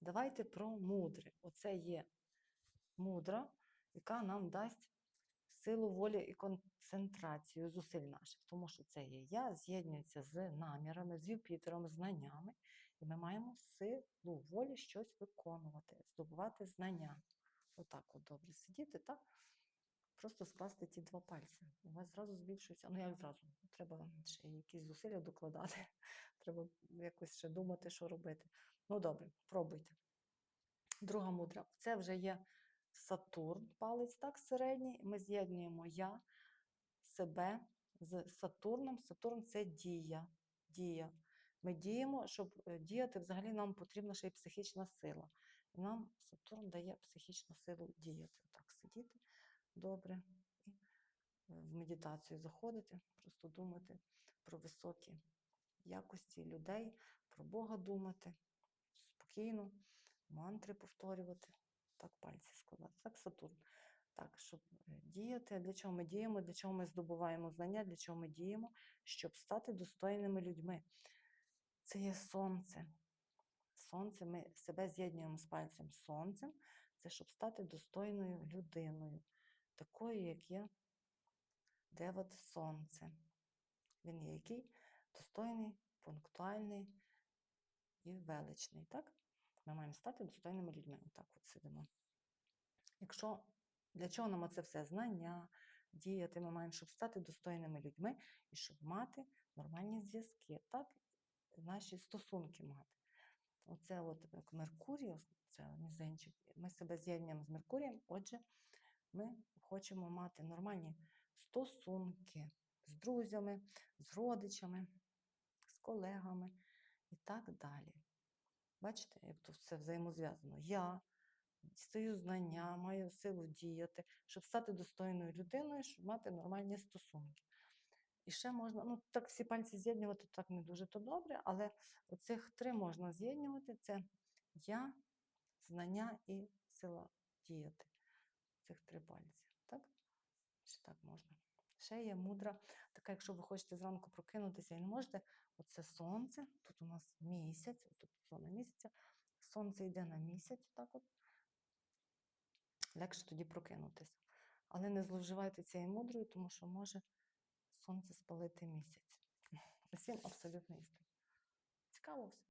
Давайте про мудре. Оце є мудра, яка нам дасть силу волі і концентрацію зусиль наших. Тому що це є я, з'єднюється з намірами, з Юпітером, знаннями. І ми маємо силу волі щось виконувати, здобувати знання. Отак от добре сидіти, так? Просто скласти ті два пальці. У вас зразу збільшується. Ну, як зразу? Треба ще якісь зусилля докладати. Треба якось ще думати, що робити. Ну, добре, пробуйте. Друга мудра. Це вже є Сатурн, палець так середній. Ми з'єднуємо я, себе з Сатурном. Сатурн це дія. дія. Ми діємо, щоб е, діяти, взагалі нам потрібна ще й психічна сила. Нам Сатурн дає психічну силу діяти. Так, сидіти добре і в медитацію заходити, просто думати про високі якості людей, про Бога думати, спокійно, мантри повторювати, так пальці складати, так Сатурн. Так, щоб е, діяти, для чого ми діємо, для чого ми здобуваємо знання, для чого ми діємо, щоб стати достойними людьми. Це є сонце. Сонце, ми себе з'єднуємо з пальцем сонцем, це щоб стати достойною людиною, такою, як є Деват Сонце. Він є який? Достойний, пунктуальний і величний. Так? Ми маємо стати достойними людьми. Отак от сидимо. Якщо для чого нам це все знання, діяти, ми маємо, щоб стати достойними людьми і щоб мати нормальні зв'язки, так? наші стосунки мати. Оце от Меркурій, це мізинчик, ми себе з'єднуємо з Меркурієм, отже, ми хочемо мати нормальні стосунки з друзями, з родичами, з колегами і так далі. Бачите, як тут все взаємозв'язано. Я стаю знання, маю силу діяти, щоб стати достойною людиною, щоб мати нормальні стосунки. І ще можна, ну так всі пальці з'єднувати так не дуже то добре, але оцих три можна з'єднувати: це я, знання і сила діяти. Цих три пальці. Так? Ще так можна. Ще є мудра, така, якщо ви хочете зранку прокинутися і не можете, оце сонце, тут у нас місяць, тут зона місяця, сонце йде на місяць, так от. Легше тоді прокинутися. Але не зловживайте цією мудрою, тому що може сонце спалити місяць. Усім абсолютно істина. Цікаво все.